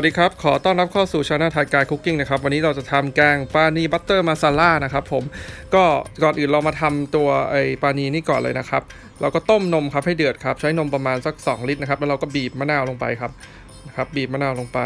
วัสดีครับ ขอต้อนรับเข้าสู่ช anel ไทยกายคุกกิ้งนะครับ วันนี้เราจะทำแกงปานีบัตเตอร์มาซาล่านะครับผม ก็ก่อนอื่นเรามาทำตัวไอปานีนี่ก่อนเลยนะครับ เราก็ต้มนมครับให้เดือดครับ ใช้นมประมาณสัก 2 ลิตรนะครับ แล้วเราก็บีบมะนาวลงไปครับ นะครับ บีบมะนาวลงไป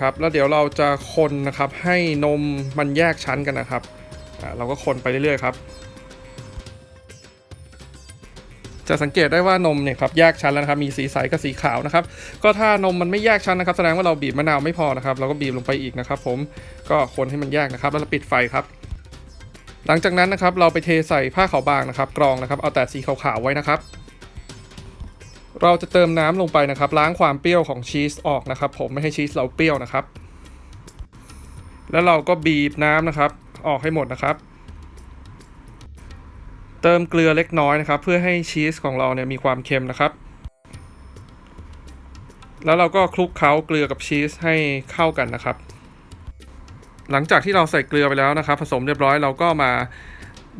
ครับ แล้วเดี๋ยวเราจะคนนะครับ ให้นมมันแยกชั้นกันนะครับ เราก็คนไปเรื่อยๆครับ จะสังเกตได้ว่านมเนี่ยครับแยกชั้นแล้วนะครับมีสีใสกับสีขาวนะครับก็ถ้านมมันไม่แยกชั้นนะครับแสดงว่าเราบีบมะนาวไม่พอนะครับเราก็บีบลงไปอีกนะครับผมก็คนให้มันแยกนะครับแล้วปิดไฟครับหลังจากนั้นนะครับเราไปเทใส่ผ้าขาวบางนะครับกรองนะครับเอาแต่สีขาวๆไว้นะครับ เราจะเติมน้ำลงไปนะครับล้างความเปรี้ยวของชีสออกนะครับ ผมไม่ให้ชีสเราเปรี้ยวนะครับ แล้วเราก็บีบน้ำนะครับ ออกให้หมดนะครับ เติมเกลือเล็กน้อยนะครับ เพื่อให้ชีสของเราเนี่ยมีความเค็มนะครับ แล้วเราก็คลุกเคล้าเกลือกับชีสให้เข้ากันนะครับ หลังจากที่เราใส่เกลือไปแล้วนะครับ ผสมเรียบร้อยเราก็มา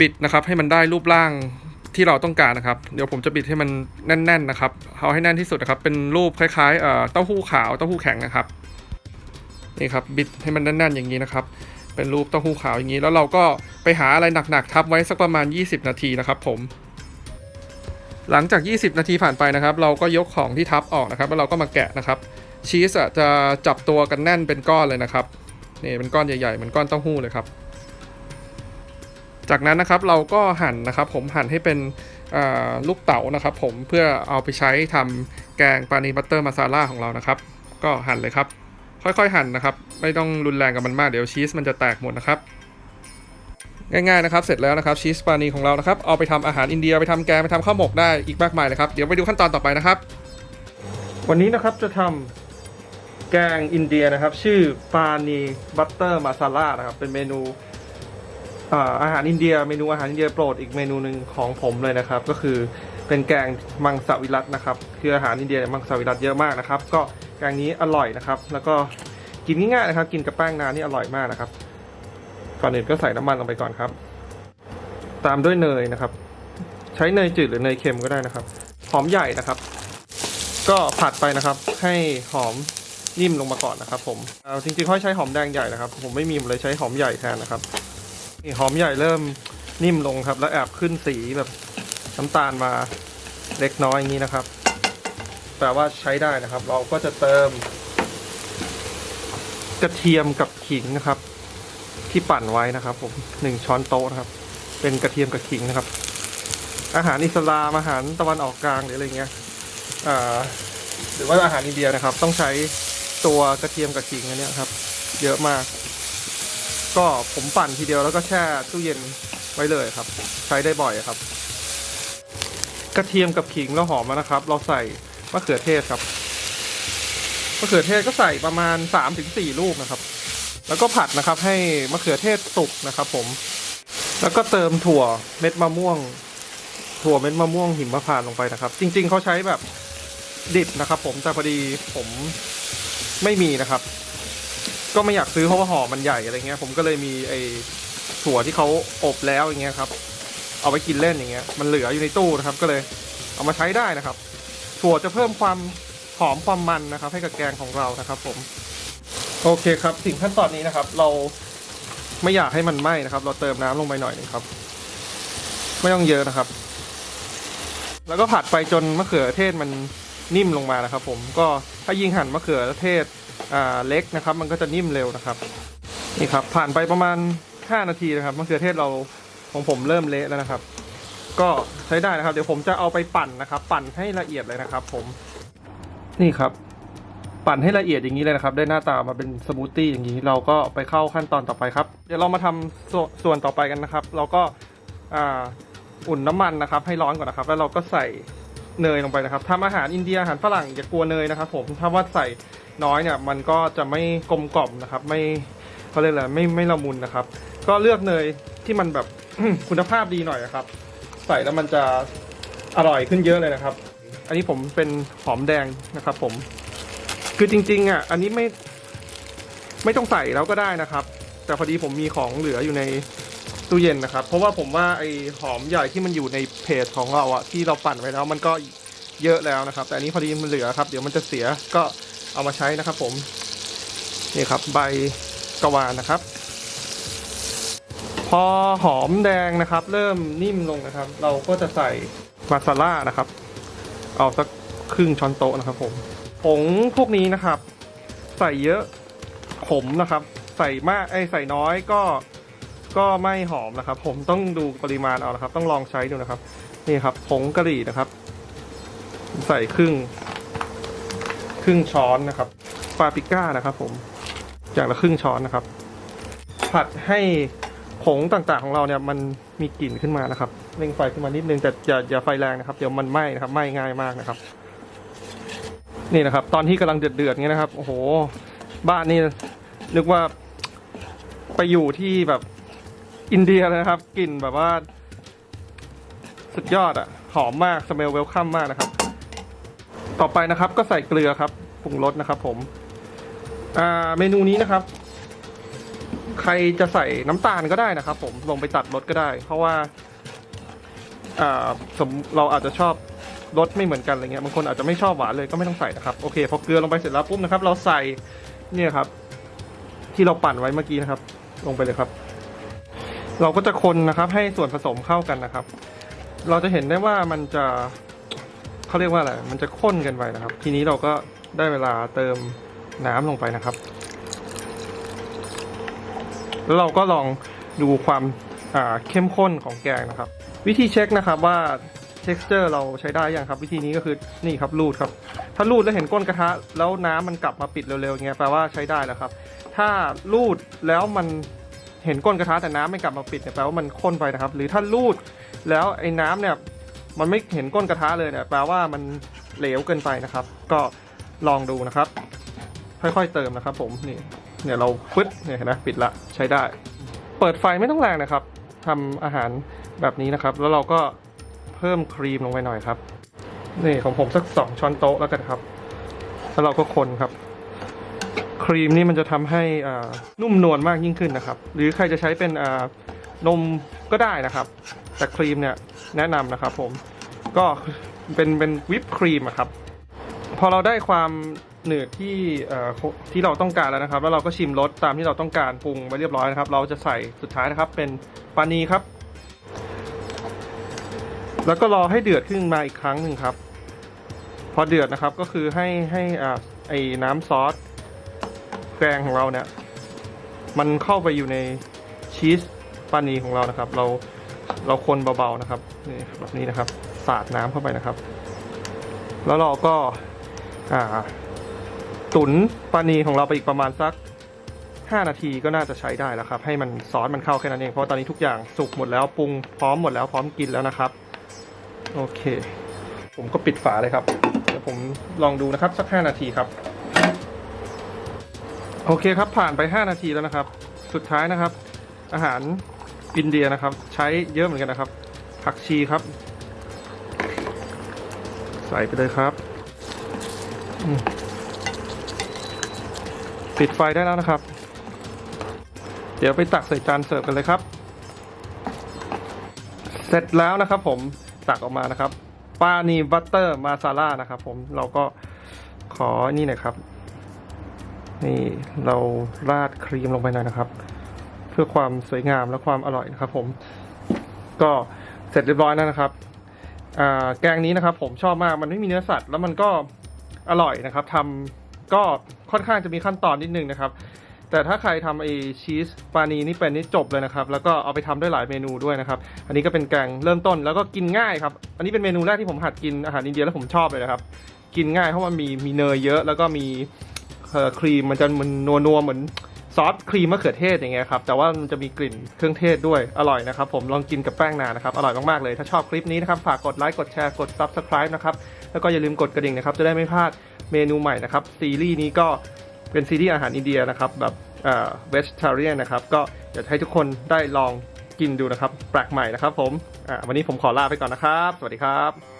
บิดนะครับ ให้มันได้รูปร่างที่เราต้องการนะครับ เดี๋ยวผมจะบิดให้มันแน่น ๆ นะครับเอาให้แน่นที่สุดนะครับ เป็นรูปคล้ายๆเอ่อเต้าหู้ขาวเต้าหู้แข็งนะครับนี่ครับบิดให้มันแน่นๆอย่างนี้นะครับ เป็นรูปเต้าหู้ขาวอย่างนี้ แล้วเราก็ไปหาอะไรหนักๆทับไว้สักประมาณ 20 นาทีนะครับผม หลังจาก 20 นาทีผ่านไปนะครับ เราก็ยกของที่ทับออกนะครับ แล้วเราก็มาแกะนะครับชีสอะจะจับตัวกันแน่นเป็นก้อนเลยนะครับนี่เป็นก้อนใหญ่ๆเหมือนก้อนเต้าหู้เลยครับ จากนั้นนะครับเราก็หั่นนะครับ ผมหั่นให้เป็นลูกเต๋านะครับ ผมเพื่อเอาไปใช้ทำแกงปานีบัตเตอร์มาซาล่าของเรานะครับ ก็หั่นเลยครับ ค่อยๆหั่นนะครับ ไม่ต้องรุนแรงกับมันมากเดี๋ยวชีสมันจะแตกหมดนะครับ ง่ายๆนะครับ เสร็จแล้วนะครับชีสปานีของเรานะครับ เอาไปทำอาหารอินเดียไปทำแกงไปทำข้าวหมกได้อีกมากมายเลยครับ เดี๋ยวไปดูขั้นตอนต่อไปนะครับ วันนี้นะครับจะทำแกงอินเดียนะครับ ชื่อปานีบัตเตอร์มาซาล่านะครับ เป็นเมนูอาหารอินเดีย เมนูอาหารอินเดียโปรดอีกเมนูหนึ่งของผมเลยนะครับ ก็คือเป็นแกงมังสวิรัตนะครับ คืออาหารอินเดียเนี่ยมังสวิรัตเยอะมากนะครับ ก็ แกงนี้อร่อยนะครับ แล้วก็กินง่ายๆนะครับ กินกับแป้งนานนี่อร่อยมากนะครับ ก่อนอื่นก็ใส่น้ำมันลงไปก่อนครับ ตามด้วยเนยนะครับ ใช้เนยจืดหรือเนยเค็มก็ได้นะครับ หอมใหญ่นะครับ ก็ผัดไปนะครับ ให้หอมนิ่มลงมาก่อนนะครับ ผมเอาจริงๆเขาให้ใช้หอมแดงใหญ่นะครับ ผมไม่มีผมเลยใช้หอมใหญ่แทนนะครับนี่หอมใหญ่เริ่มนิ่มลงครับ แล้วแอบขึ้นสีแบบน้ำตาลมาเล็กน้อยอย่างนี้นะครับ แปลว่าใช้ได้นะครับ เราก็จะเติม กระเทียมกับขิงนะครับ ที่ปั่นไว้นะครับ ผมหนึ่งช้อนโต๊ะนะครับ เป็นกระเทียมกับขิงนะครับ อาหารอิสลามอาหารตะวันออกกลางหรืออะไรเงี้ยหรือว่าอาหารอินเดียนะครับ ต้องใช้ตัวกระเทียมกับขิงอันนี้ครับ เยอะมาก ก็ผมปั่นทีเดียวแล้วก็แช่ตู้เย็นไว้เลยครับ ใช้ได้บ่อยครับ กระเทียมกับขิงแล้วหอมแล้วนะครับ เราใส่ มะเขือเทศครับมะเขือเทศก็ใส่ประมาณ3-4ลูกนะครับ แล้วก็ผัดนะครับให้มะเขือเทศสุกนะครับผม แล้วก็เติมถั่วเม็ดมะม่วง ถั่วเม็ดมะม่วงหิมพานต์ลงไปนะครับ จริง ๆเขาใช้แบบดิบนะครับ ผมแต่พอดีผมไม่มีนะครับ ก็ไม่อยากซื้อเพราะว่าห่อมันใหญ่อะไรเงี้ย ผมก็เลยมีไอ้ถั่วที่เขาอบแล้วอย่างเงี้ยครับ เอาไปกินเล่นอย่างเงี้ย มันเหลืออยู่ในตู้นะครับ ก็เลยเอามาใช้ได้นะครับ ถั่วจะเพิ่มความหอมความมันนะครับ ให้กับแกงของเรานะครับ ผม โอเคครับสิ่งขั้นตอนนี้นะครับ เราไม่อยากให้มันไหม้นะครับ เราเติมน้ำลงไปหน่อยนึงครับ ไม่ต้องเยอะนะครับ แล้วก็ผัดไปจนมะเขือเทศมันนิ่มลงมานะครับ ผมก็ถ้ายิงหั่นมะเขือเทศอ่าเล็กนะครับ มันก็จะนิ่มเร็วนะครับนี่ครับ ผ่านไปประมาณ 5 นาทีนะครับมะเขือเทศเราของผมเริ่มเละแล้วนะครับ ก็ใช้ได้นะครับ เดี๋ยวผมจะเอาไปปั่นนะครับ ปั่นให้ละเอียดเลยนะครับ ผมนี่ครับ ปั่นให้ละเอียดอย่างนี้เลยนะครับ ได้หน้าตามาเป็นสมูทตี้อย่างนี้เราก็ไปเข้าขั้นตอนต่อไปครับ เดี๋ยวเรามาทำสวส่วนต่อไปกันนะครับ เราก็อ,อุ่นน้ำมันนะครับ ให้ร้อนก่อนนะครับ แล้วเราก็ใส่เนยลงไปนะครับทำอาหารอินเดียอาหารฝรั่งอย่ากลัวเนยนะครับ ผมถ้าว่าใส่น้อยเนี่ยมันก็จะไม่กลมกล่อมนะครับ ไม่เขาเรียกอะไรไม่ไม่ละมุนนะครับ ก็เลือกเนยที่มันแบบคุณภาพดีหน่อยนะครับ ใส่แล้วมันจะอร่อยขึ้นเยอะเลยนะครับ อันนี้ผมเป็นหอมแดงนะครับ ผม คือจริง ๆ อะ อันนี้ไม่ไม่ต้องใส่แล้วก็ได้นะครับ แต่พอดีผมมีของเหลืออยู่ในตู้เย็นนะครับ เพราะว่าผมว่าไอหอมใหญ่ที่มันอยู่ในเพจของเราอะที่เราปั่นไว้แล้วมันก็เยอะแล้วนะครับ แต่อันนี้พอดีมันเหลือครับ เดี๋ยวมันจะเสียก็เอามาใช้นะครับ ผมนี่ครับ ใบกะวานนะครับ พอหอมแดงนะครับ เริ่มนิ่มลงนะครับ เราก็จะใส่มาซาล่านะครับ เอาสักครึ่งช้อนโต๊ะนะครับผมผงพวกนี้นะครับ ใส่เยอะขมนะครับ ใส่มากไอ้ใส่น้อยก็ก็ไม่หอมนะครับ ผมต้องดูปริมาณเอานะครับ ต้องลองใช้ดูนะครับ นี่ครับผงกะหรี่นะครับ ใส่ครึ่ง ครึ่งช้อนนะครับปาปริก้านะครับ ผมอย่างละครึ่งช้อนนะครับ ผัดให้ ผงต่างๆของเราเนี่ยมันมีกลิ่นขึ้นมานะครับเร่งไฟขึ้นมานิดนึงแต่อย่าอย่าไฟแรงนะครับเดี๋ยวมันไหม้นะครับไหม้ง่ายมากนะครับ นี่นะครับ ตอนที่กำลังเดือดเดือดๆเงี้ยนะครับโอ้โห บ้านนี่นึกว่าไปอยู่ที่แบบอินเดียเลยนะครับกลิ่นแบบว่า สุดยอดอะหอมมากสเมลเวลคัมมากนะครับ ต่อไปนะครับก็ใส่เกลือครับปรุงรสนะครับ ผม อ่าเมนูนี้นะครับ ใครจะใส่น้ำตาลก็ได้นะครับ ผมลงไปตัดรสก็ได้ เพราะว่าสมเราอาจจะชอบรสไม่เหมือนกันอะไรเงี้ยบางคนอาจจะไม่ชอบหวานเลยก็ไม่ต้องใส่นะครับโอเคพอเกลือลงไปเสร็จแล้วปุ๊บนะครับ เราใส่เนี่ยครับ ที่เราปั่นไว้เมื่อกี้นะครับ ลงไปเลยครับ เราก็จะคนนะครับ ให้ส่วนผสมเข้ากันนะครับ เราจะเห็นได้ว่ามันจะเขาเรียกว่าอะไรมันจะข้นกันไปนะครับ ทีนี้เราก็ได้เวลาเติมน้ำลงไปนะครับ แล้วเราก็ลองดูความเข้มข้นของแกงนะครับ วิธีเช็คนะครับว่า texture เราใช้ได้ยังครับ วิธีนี้ก็คือนี่ครับรูดครับ ถ้ารูดแล้วเห็นก้นกระทะ แล้วน้ำมันกลับมาปิดเร็วๆอย่างเงี้ยแปลว่าใช้ได้แล้วครับ ถ้ารูดแล้วมันเห็นก้นกระทะแต่น้ำไม่กลับมาปิดเนี่ยแปลว่ามันข้นไปนะครับ หรือถ้ารูดแล้วไอ้น้ำเนี่ยมันไม่เห็นก้นกระทะเลยเนี่ยแปลว่ามันเหลวเกินไปนะครับ ก็ลองดูนะครับ ค่อยๆเติมนะครับ ผมนี่ เนี่ยเราปึ๊ดเนี่ยเห็นไหมปิดละใช้ได้ เปิดไฟไม่ต้องแรงนะครับทำอาหารแบบนี้นะครับ แล้วเราก็เพิ่มครีมลงไปหน่อยครับนี่ของผมสักสองช้อนโต๊ะแล้วกันครับ แล้วเราก็คนครับ ครีมนี่มันจะทำให้อ่านุ่มนวลมากยิ่งขึ้นนะครับ หรือใครจะใช้เป็นอ่านมก็ได้นะครับ แต่ครีมเนี่ยแนะนำนะครับ ผมก็เป็นเป็นวิปครีมครับ พอเราได้ความ หนืดที่ที่เราต้องการแล้วนะครับ แล้วเราก็ชิมรสตามที่เราต้องการปรุงไว้เรียบร้อยนะครับ เราจะใส่สุดท้ายนะครับ เป็นปานีครับ แล้วก็รอให้เดือดขึ้นมาอีกครั้งหนึ่งครับ พอเดือดนะครับก็คือให้ให้อ่าไอ้น้ำซอสแกงของเราเนี่ย มันเข้าไปอยู่ในชีสปานีของเรานะครับ เราเราคนเบาๆนะครับนี่แบบนี้นะครับ สาดน้ำเข้าไปนะครับ แล้วเราก็อ่า ตุนปลานีของเราไปอีกประมาณสัก 5 นาทีก็น่าจะใช้ได้แล้วครับ ให้มันซอสมันเข้าแค่นั้นเอง เพราะตอนนี้ทุกอย่างสุกหมดแล้วปรุงพร้อมหมดแล้วพร้อมกินแล้วนะครับ โอเค ผมก็ปิดฝาเลยครับ เดี๋ยวผมลองดูนะครับสัก 5 นาทีครับ โอเคครับผ่านไป 5 นาทีแล้วนะครับ สุดท้ายนะครับ อาหารอินเดียนะครับ ใช้เยอะเหมือนกันนะครับ ผักชีครับ ใส่ไปเลยครับ ปิดไฟได้แล้วนะครับ เดี๋ยวไปตักใส่จานเสิร์ฟกันเลยครับ เสร็จแล้วนะครับ ผมตักออกมานะครับปานีบัตเตอร์มาซาล่านะครับ ผมเราก็ขอนี่หน่อยครับ นี่เราราดครีมลงไปหน่อยนะครับ เพื่อความสวยงามและความอร่อยนะครับ ผม ก็เสร็จเรียบร้อยแล้วนะครับแกงนี้นะครับ ผมชอบมากมันไม่มีเนื้อสัตว์ แล้วมันก็อร่อยนะครับทำ ก็ค่อนข้างจะมีขั้นตอนนิดนึงนะครับ แต่ถ้าใครทำไอชีสปานีนี่เป็นนี่จบเลยนะครับ แล้วก็เอาไปทำได้หลายเมนูด้วยนะครับ อันนี้ก็เป็นแกงเริ่มต้นแล้วก็กินง่ายครับ อันนี้เป็นเมนูแรกที่ผมหัดกินอาหารอินเดียแล้วผมชอบเลยนะครับ กินง่ายเพราะมันมีมีเนยเยอะแล้วก็มีครีมมันจะมันนัวนัวๆเหมือน ซอสครีมมะเขือเทศอย่างเงี้ยครับแต่ว่ามันจะมีกลิ่นเครื่องเทศด้วยอร่อยนะครับผมลองกินกับแป้งนานะครับอร่อยมากๆเลย ถ้าชอบคลิปนี้นะครับฝากกดไลค์กดแชร์กด Subscribe นะครับแล้วก็อย่าลืมกดกระดิ่งนะครับจะได้ไม่พลาดเมนูใหม่นะครับซีรีส์นี้ก็เป็นซีรีส์อาหารอินเดียนะครับแบบเอ่อ vegetarian นะครับก็อยากให้ทุกคนได้ลองกินดูนะครับแปลกใหม่นะครับผมอ่าวันนี้ผมขอลาไปก่อนนะครับ สวัสดีครับ